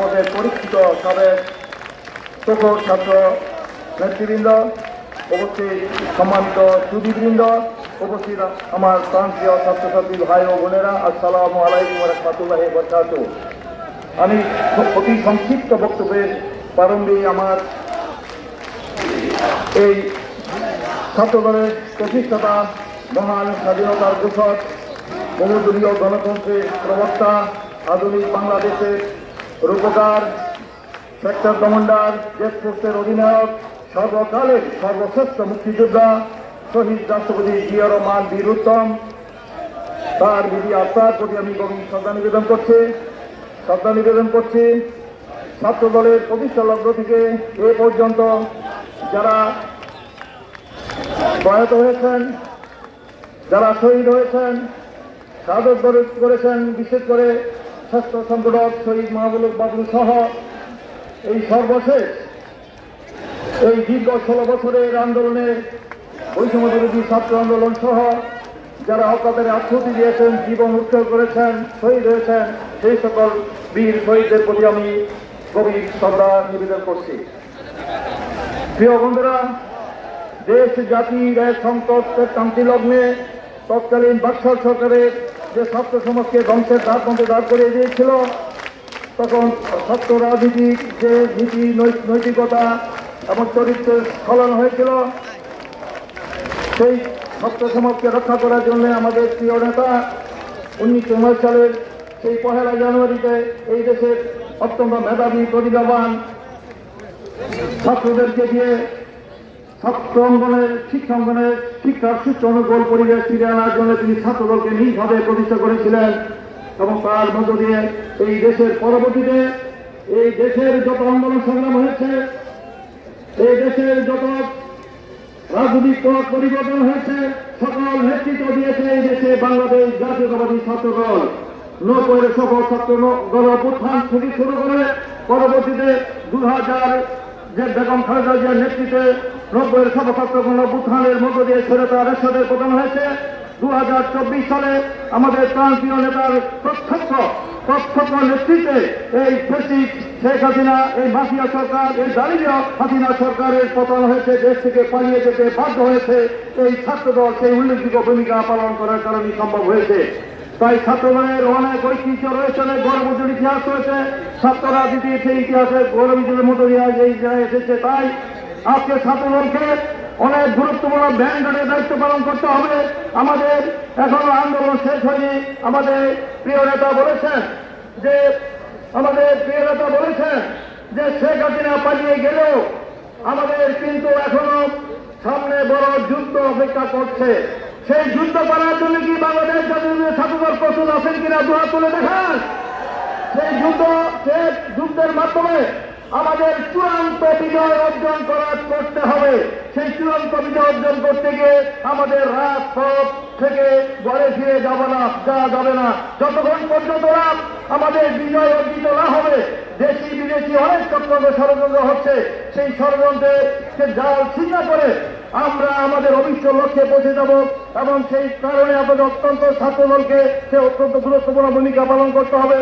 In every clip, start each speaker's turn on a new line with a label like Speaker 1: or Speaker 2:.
Speaker 1: আমাদের পরীক্ষিত সাবেক তবুর ছাত্র নেতৃবৃন্দ, উপস্থিত সম্মানিত সুদীবৃন্দ উপস্থিত আমার প্রান্তীয় ছাত্রছাত্রী ভাই ও বোনেরা, আসসালামু আলাইকুম রহমতুল্লাহ বরকাত আমি অতি সংক্ষিপ্ত বক্তব্যের প্রারম্ভে আমার এই ছাত্রদলের প্রতিষ্ঠাতা, মহান স্বাধীনতার ঘোষক, বহুদলীয় গণতন্ত্রের প্রবক্তা, আধুনিক বাংলাদেশের রূপকার সেক্টর কমান্ডার জেট ফোর্সের অধিনায়ক, সর্বকালের সর্বশ্রেষ্ঠ মুক্তিযোদ্ধা, শহীদ রাষ্ট্রপতি জিয়া রহমান বীর উত্তম। তার বিধি আত্মার প্রতি আমি গভীর শ্রদ্ধা নিবেদন করছি। শ্রদ্ধা নিবেদন করছি ছাত্র দলের প্রতিষ্ঠা লগ্ন থেকে এ পর্যন্ত যারা প্রয়াত হয়েছেন, যারা শহীদ হয়েছেন, সাধক করে- করেছেন, বিশেষ করে স্বাস্থ্য সংগঠক শহীদ মাহবুলুক বাবলু সহ এই সর্বশেষ এই দীর্ঘ ষোলো বছরের আন্দোলনে বৈষম্য বিরোধী ছাত্র আন্দোলন সহ যারা অকাতারে আত্মহতি দিয়েছেন, জীবন উৎসর্গ করেছেন, শহীদ হয়েছেন, সেই সকল বীর শহীদদের প্রতি আমি গভীর শ্রদ্ধা নিবেদন করছি। প্রিয় বন্ধুরা, দেশ জাতির এক সংকটের ক্রান্তি লগ্নে তৎকালীন বাকশাল সরকারের যে ছাত্র সমাজকে ধ্বংসের দ্বার মধ্যে দাঁড় করিয়ে দিয়েছিল, তখন ছাত্র রাজনীতির যে নীতি নৈতিকতা এবং চরিত্রের স্খলন হয়েছিল, সেই ছাত্র সমাজকে রক্ষা করার জন্য আমাদের প্রিয় নেতা উনিশশো উনিশ সালের সেই পহেলা জানুয়ারিতে এই দেশের অত্যন্ত মেধাবী প্রতিভাবান ছাত্রদেরকে দিয়ে ছাত্র অঙ্গনের, শিক্ষা অঙ্গনের শিক্ষার সুস্থ অনুকূল পরিবেশ ফিরে আনার জন্য তিনি ছাত্রদলকে নিজভাবে প্রতিষ্ঠা করেছিলেন এবং তার মধ্য দিয়ে এই দেশের পরবর্তীতে এই দেশের যত আন্দোলন সংগ্রাম হয়েছে, এই দেশের যত রাজনৈতিক পথ পরিবর্তন হয়েছে, সকল নেতৃত্ব দিয়েছে এই দেশে বাংলাদেশ জাতীয়তাবাদী ছাত্র দল নব্বইয়ের সকল ছাত্র গণ থেকে শুরু করে পরবর্তীতে দু হাজার যে বেগম খালেদা জিয়ার নেতৃত্বে নব্বইয়ের গণ অভ্যুত্থানের মধ্য দিয়ে ছেড়ে রেশনের পতন হয়েছে। দু হাজার চব্বিশ সালে আমাদের প্রান্তীয় নেতার প্রত্যক্ষ প্রত্যক্ষ নেতৃত্বে এই ফেসিক শেখ হাসিনা, এই মাফিয়া সরকার, এই দারিদ্র হাসিনা সরকারের পতন হয়েছে, দেশ থেকে পালিয়ে যেতে বাধ্য হয়েছে। এই ছাত্রদল সেই উল্লেখযোগ্য ভূমিকা পালন করার কারণে সম্ভব হয়েছে। তাই ছাত্রদলের অনেক ঐতিহ্য রয়েছে, অনেক গৌরবজ্জ্বল ইতিহাস রয়েছে। ছাত্র রাজনীতির সেই ইতিহাসে গৌরবজ্জ্বলের মতো এই এসেছে। তাই আজকে ছাত্রদলকে অনেক গুরুত্বপূর্ণ ব্যাংকের দায়িত্ব পালন করতে হবে। আমাদের এখনও আন্দোলন শেষ হয়নি। আমাদের প্রিয় নেতা বলেছেন যে, আমাদের প্রিয় নেতা বলেছেন যে, শেখ হাসিনা পালিয়ে গেলেও আমাদের কিন্তু এখনও সামনে বড় যুদ্ধ অপেক্ষা করছে। সেই যুদ্ধ করার জন্য কি বাংলাদেশ জাতীয় ছাত্রদল প্রস্তুত আছেন কিনা দুহাত তুলে দেখান। সেই যুদ্ধ, সে যুদ্ধের মাধ্যমে আমাদের চূড়ান্ত বিজয় অর্জন করা করতে হবে। সেই চূড়ান্ত বিজয় অর্জন করতে গিয়ে আমাদের রাজপথ থেকে ঘরে ফিরে যাব না, যাওয়া যাবে না। যতক্ষণ পর্যন্ত না আমাদের বিজয় অর্জিত না হবে, দেশি বিদেশি অনেক চক্রান্ত ষড়যন্ত্র হচ্ছে, সেই ষড়যন্ত্রের সে জাল ছিন্ন করে আমরা আমাদের অবিশ্ব লক্ষ্যে পৌঁছে যাব এবং সেই কারণে আমাদের অত্যন্ত ছাত্রদলকে সে অত্যন্ত গুরুত্বপূর্ণ ভূমিকা পালন করতে হবে।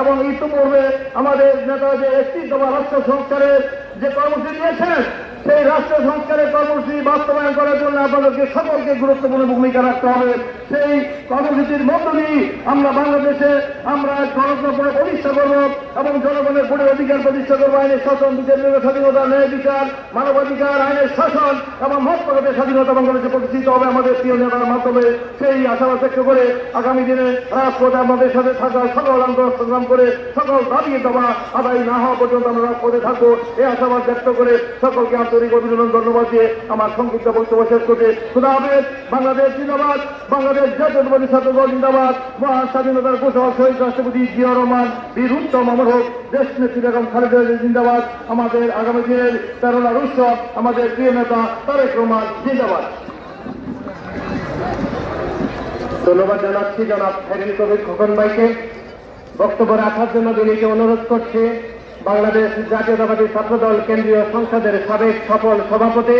Speaker 1: এবং ইতিপূর্বে আমাদের নেতা যে একটি দফা রাষ্ট্র সংস্কারের যে কর্মসূচি নিয়েছেন সেই রাষ্ট্র সংস্কারের কর্মসূচি বাস্তবায়ন করার জন্য আপনাদেরকে সকলকে গুরুত্বপূর্ণ ভূমিকা রাখতে হবে। সেই কর্মসূচির মধ্য দিয়ে আমরা বাংলাদেশে আমরা গণতন্ত্র প্রতিষ্ঠা করব এবং জনগণের ভোটের অধিকার প্রতিষ্ঠা করব। আইনের শাসন, বিচার স্বাধীনতা, ন্যায় বিচার, মানবাধিকার, আইনের শাসন এবং মত প্রকাশের স্বাধীনতা বাংলাদেশে প্রতিষ্ঠিত হবে আমাদের প্রিয় নেতার মাধ্যমে। সেই আশাবাদ ব্যক্ত করে আগামী দিনে রাজপথে আমাদের সাথে থাকা সকল আন্দোলন সংগ্রাম করে সকল দাবি দাবা আদায় না হওয়া পর্যন্ত আমরা রাজপথে থাকব। এই আশাবাদ ব্যক্ত করে সকলকে আন্তরিক অভিনন্দন, ধন্যবাদ দিয়ে আমার সংক্ষিপ্ত বক্তব্য শেষ করতে। খুদা হাফেজ, বাংলাদেশ জিন্দাবাদ, বাংলাদেশ জাতীয়তাবাদী ছাত্রদল জিন্দাবাদ, মহান স্বাধীনতার ঘোষক শহীদ রাষ্ট্রপতি জিয়া রহমান, বীর উত্তম অমর হোক, দেশ নেত্রী বেগম খালেদা জিন্দাবাদ, আমাদের আগামী দিনের প্রেরণার উৎসব, আমাদের প্রিয় নেতা তারেক রহমান জিন্দাবাদ।
Speaker 2: ধন্যবাদ জানাচ্ছি জনাব ফেরিল কবির খোকন ভাইকে। বক্তব্য রাখার জন্য বিনীকে অনুরোধ করছে। বাংলাদেশ জাতীয়তাবাদী ছাত্রদল কেন্দ্রীয় সংসদের সাবেক সফল সভাপতি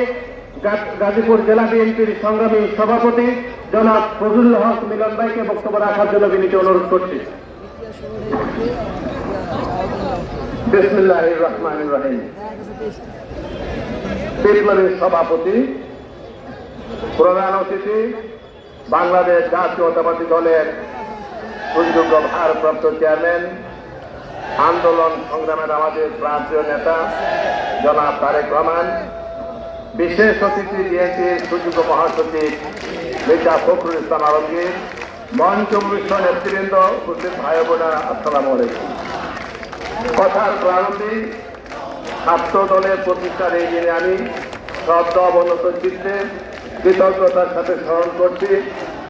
Speaker 2: গাজীপুর জেলা বিএনপির সংগ্রামী সভাপতি জনাব ফজলুল হক মিলন ভাইকে বক্তব্য রাখার জন্য বিনীকে অনুরোধ করছি।
Speaker 3: বিসমিল্লাহ রহমান রহিম। বিপ্লবী সভাপতি, প্রধান অতিথি, বাংলাদেশ জাতীয়তাবাদী দলের সুযোগ্য ভারপ্রাপ্ত চেয়ারম্যান আন্দোলন সংগ্রামের আমাদের প্রান্তীয় নেতা, জনাব তারেক রহমান, বিশেষ অতিথি বিএনপির সুযোগ্য মহাসচিব মির্জা ফখরুল ইসলাম আলমগীর, মঞ্চ মিশ্র নেতৃবৃন্দ উপস্থিত ভাই বোনেরা, আসসালামু আলাইকুম। কথার প্রারম্ভে ছাত্র দলের প্রতিষ্ঠার এই দিনে আমি শ্রদ্ধা অবনত চিত্তে কৃতজ্ঞতার সাথে স্মরণ করছি।